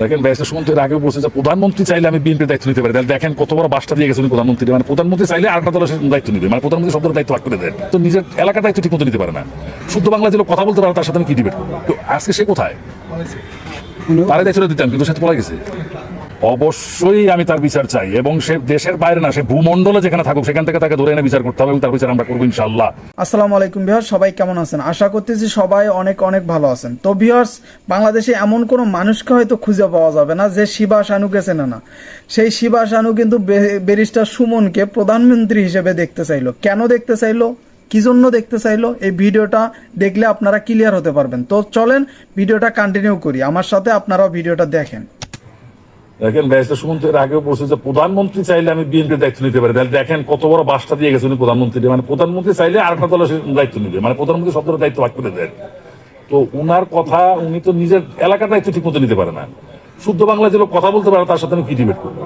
দেখেন ব্যারিস্টার সুমন এর আগেও বলছে যে প্রধানমন্ত্রী চাইলে আমি বিএনপির দায়িত্ব নিতে পারি। তাহলে দেখেন কত বড় বাসটা দিয়ে গেছেন প্রধানমন্ত্রী। মানে প্রধানমন্ত্রী চাইলে আরেকটা দলের দায়িত্ব নিবে। মানে প্রধানমন্ত্রী সব দায়িত্ব ভাগ করে দেন। তো নিজের এলাকার দায়িত্ব ঠিক মতো নিতে পারে না। শুদ্ধ বাংলা যে কথা বলতে পারে তার সাথে আমি কি ডিবেট করব? তো আজকে সে কোথায়? তারা দায়িত্বটা দিতাম কিন্তু সাথে তো পলাই গেছে। অবশ্যই আমি তার বিচার চাই এবং সে দেশের বাইরে না, সে ভূমণ্ডলে যেখানে থাকুক, সেখান থেকে তাকে ধরে এনে বিচার করতে হবে এবং তার বিচার আমরা করব ইনশাল্লাহ আসসালামু আলাইকুম বিহার সবাই কেমন আছেন? আশা করতেছি সবাই অনেক অনেক ভালো আছেন। তো বিহার্স বাংলাদেশে এমন কোনো মানুষকে হয়তো খুঁজে পাওয়া যাবে না যে শিবা শানুকে চেনে না। সেই শিবা শানু কিন্তু ব্যারিস্টার সুমনকে প্রধানমন্ত্রী হিসেবে দেখতে চাইলো। কেন দেখতে চাইলো? কি জন্য দেখতে চাইলো? এই ভিডিওটা দেখলে আপনারা ক্লিয়ার হতে পারবেন। তো চলেন ভিডিওটা কন্টিনিউ করি। আমার সাথে আপনারাও ভিডিওটা দেখেন। দেখেন, ব্যারিস্টার সুমন তো এর আগেও বলছে যে, প্রধানমন্ত্রী চাইলে আমি বিএনপির দায়িত্ব নিতে পারি। তাহলে দেখেন, কত বড় বাসটা দিয়ে গেছে উনি প্রধানমন্ত্রী মানে প্রধানমন্ত্রী চাইলে আরেকটা দলের সে দায়িত্ব নিবে। মানে প্রধানমন্ত্রী শব্দের দায়িত্ব ভাগ করে দেন তো উনার কথা, উনি তো নিজের এলাকার দায়িত্ব ঠিক মতো নিতে পারে না। শুদ্ধ বাংলা যেগুলো কথা বলতে পারে, তার সাথে আমি কি ডিবেট করব?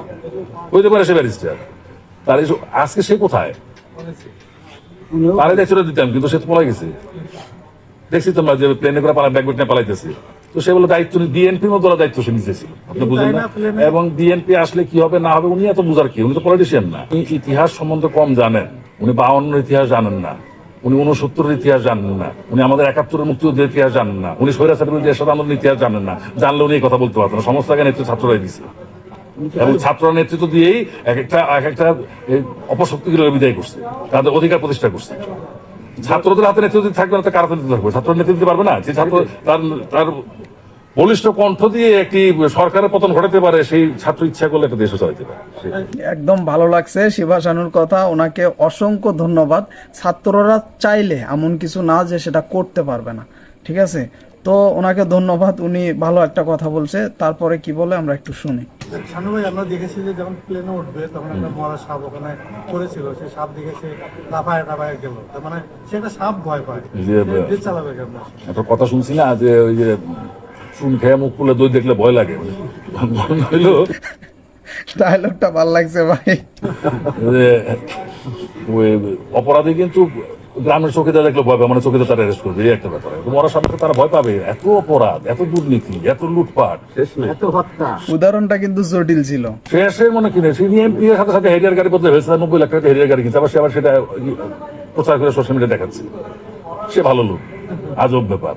হইতে পারে সে ব্যারিস্টার। তার আজকে সে কোথায়? পারে দায়িত্বটা দিতাম, কিন্তু সে তো পলাই গেছে। দেখছি তোমরা যে প্লেনে করে পালা ব্যাকবেট নিয়ে পালাইতেছে। তো সে বলে দায়িত্ব মতো দায়িত্ব সে নিতেছিল আপনি না? এবং বিএনপি আসলে কি হবে না হবে উনি এত বুঝার কি? উনি তো পলিটিশিয়ান না। ইতিহাস সম্বন্ধে কম জানেন। উনি বাউন্ন ইতিহাস জানেন না। উনি উনসত্তরের ইতিহাস জানেন না। উনি আমাদের একাত্তরের মুক্তিযুদ্ধের ইতিহাস জানেন না। উনি স্বৈরাচারের বিরুদ্ধে এরশাদ আন্দোলনের ইতিহাস জানেন না। জানলে উনি এই কথা বলতে পারতেন না। সমস্ত আগে নেতৃত্ব ছাত্ররাই দিছে এবং ছাত্ররা নেতৃত্ব দিয়েই এক একটা এক একটা বিদায় করছে। তাদের অধিকার প্রতিষ্ঠা করছে। ছাত্রদের হাতে নেতৃত্ব থাকবে না তো কার হাতে দিতে থাকবে? ছাত্র নেতৃত্ব দিতে পারবে না? যে ছাত্র তার তার বলিষ্ঠ কণ্ঠ দিয়ে একটি সরকারের পতন ঘটাতে পারে সেই ছাত্র ইচ্ছা করলে একটা দেশও চালাতে পারে। একদম ভালো লাগছে শিবা শানুর কথা ওনাকে অসংখ্য ধন্যবাদ। ছাত্ররা চাইলে এমন কিছু না যে সেটা করতে পারবে না ঠিক আছে? তো ওনাকে ধন্যবাদ উনি ভালো একটা কথা বলছে। তারপরে কি বলে আমরা একটু শুনি। শানু ভাই আমরা দেখেছি যে যখন প্লেনে উঠবে তখন একটা মরা সাপ ওখানে পড়েছিল। সেই সাপ দেখে সে লাফায় টাফায় গেল। তার মানে সে একটা সাপ ভয় পায়। যে, চালাবে কেমন? একটা কথা শুনছি না যে ওই যে চুন খেয়ে মুখ খুলে দই দেখলে ভয় লাগে। হইল। ডায়লগটা ভালো লাগছে ভাই। ওই অপরাধী কিন্তু গ্রামের চোখে দেখলে ভয় পায় মানে চোখে তারা অ্যারেস্ট করবে এই একটা ব্যাপার। মরার সামনে তারা ভয় পাবে। এত অপরাধ এত দুর্নীতি এত লুটপাট এত হত্যা। উদাহরণটা কিন্তু জটিল ছিল। শেষে মনে কিনে সে এমপি এর সাথে সাথে হেরিয়ার গাড়ি বদলে হয়েছে নব্বই লাখ টাকা হেরিয়ার গাড়ি কিনছে। আবার সে আবার সেটা প্রচার করে সোশ্যাল মিডিয়া দেখাচ্ছে। সে ভালো লোক। আজব ব্যাপার।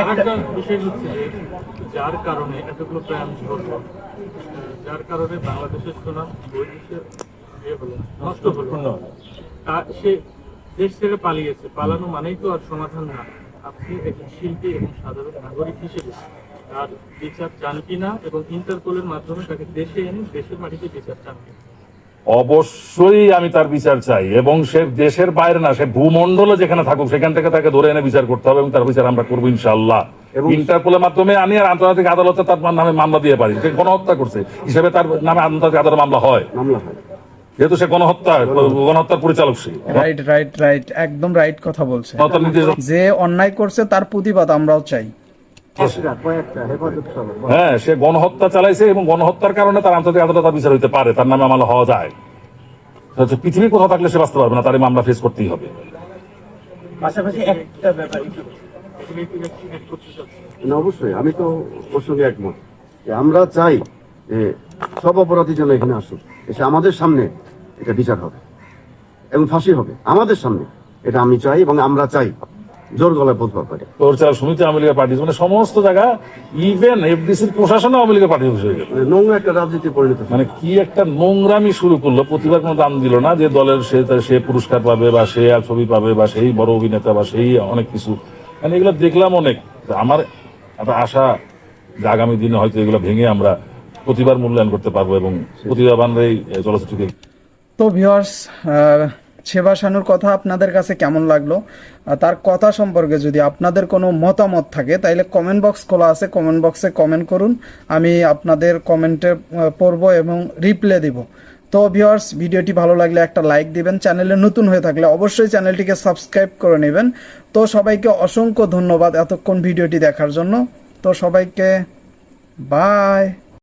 আরেকটা বিষয় হচ্ছে যার কারণে এতগুলো প্রাণ যার কারণে বাংলাদেশের সুনাম ইয়ে হলো নষ্ট হলো। তা সে দেশ ছেড়ে পালিয়েছে। পালানো মানেই তো আর সমাধান না। আপনি একজন শিল্পী এবং সাধারণ নাগরিক হিসেবে তার বিচার চান কিনা এবং ইন্টারপোলের মাধ্যমে তাকে দেশে এনে দেশের মাটিতে বিচার চান কিনা? অবশ্যই আমি তার বিচার চাই এবং সে দেশের বাইরে না সে ভূমণ্ডলে যেখানে থাকুক সেখান থেকে তাকে ধরে এনে বিচার করতে হবে এবং তার বিচার আমরা করব ইনশাল্লাহ ইন্টারপোলের মাধ্যমে আমি আর আন্তর্জাতিক আদালতে তার নামে মামলা দিয়ে পারি সে গণহত্যা করছে। হিসেবে তার নামে আন্তর্জাতিক আদালতে মামলা হয়। মামলা হয়। যেহেতু সে গণহত্যা গণহত্যার পরিচালক সে। রাইট রাইট রাইট একদম রাইট কথা বলছে যে অন্যায় করছে তার প্রতিবাদ আমরাও চাই। হ্যাঁ সে গণহত্যা চালাইছে এবং গণহত্যার কারণে তার আন্তর্জাতিক আদালতে তার বিচার হইতে পারে তার নামে মামলা হওয়া যায়। হচ্ছে পৃথিবীর কোথাও থাকলে সে বাঁচতে পারবে না তার মামলা ফেস করতেই হবে। পাশাপাশি একটা ব্যাপার অবশ্যই আমি তো ওর সঙ্গে একমত। যে আমরা চাই যে সব অপরাধী যেন এখানে আসুক এসে আমাদের সামনে এটা বিচার হবে এবং ফাঁসি হবে। আমাদের সামনে এটা আমি চাই এবং আমরা চাই। জোর গলায় বলতে পারে তোরচাল সমিতি আওয়ামী লীগের পার্টি মানে সমস্ত জায়গা ইভেন এফডিসির প্রশাসন আওয়ামী লীগের পার্টি হয়ে গেল। মানে নোংরা একটা রাজনীতি পরিণত মানে কি একটা নোংরামি শুরু করল প্রতিবার কোনো দাম দিল না যে দলের সে সে পুরস্কার পাবে বা সে আর ছবি পাবে বা সেই বড় অভিনেতা বা সেই অনেক কিছু। মানে এগুলো দেখলাম অনেক। আমার একটা আশা যে আগামী দিনে হয়তো এগুলো ভেঙে আমরা প্রতিবার মূল্যায়ন করতে পারব এবং প্রতিভাবানরা এই চলচ্চিত্রকে তো ভিউয়ার্স সেবা শানুর কথা আপনাদের কাছে কেমন লাগল? তার কথা সম্পর্কে যদি আপনাদের কোনো মতামত থাকে, তাইলে কমেন্ট বক্স খোলা আছে কমেন্ট বক্সে কমেন্ট করুন। আমি আপনাদের কমেন্টে পড়ব এবং রিপ্লাই দিব। তো ভিউয়ার্স ভিডিওটি ভালো লাগলে একটা লাইক দিবেন। চ্যানেলে নতুন হয়ে থাকলে অবশ্যই চ্যানেলটিকে সাবস্ক্রাইব করে নেবেন। তো সবাইকে অসংখ্য ধন্যবাদ এতক্ষণ ভিডিওটি দেখার জন্য। তো সবাইকে বাই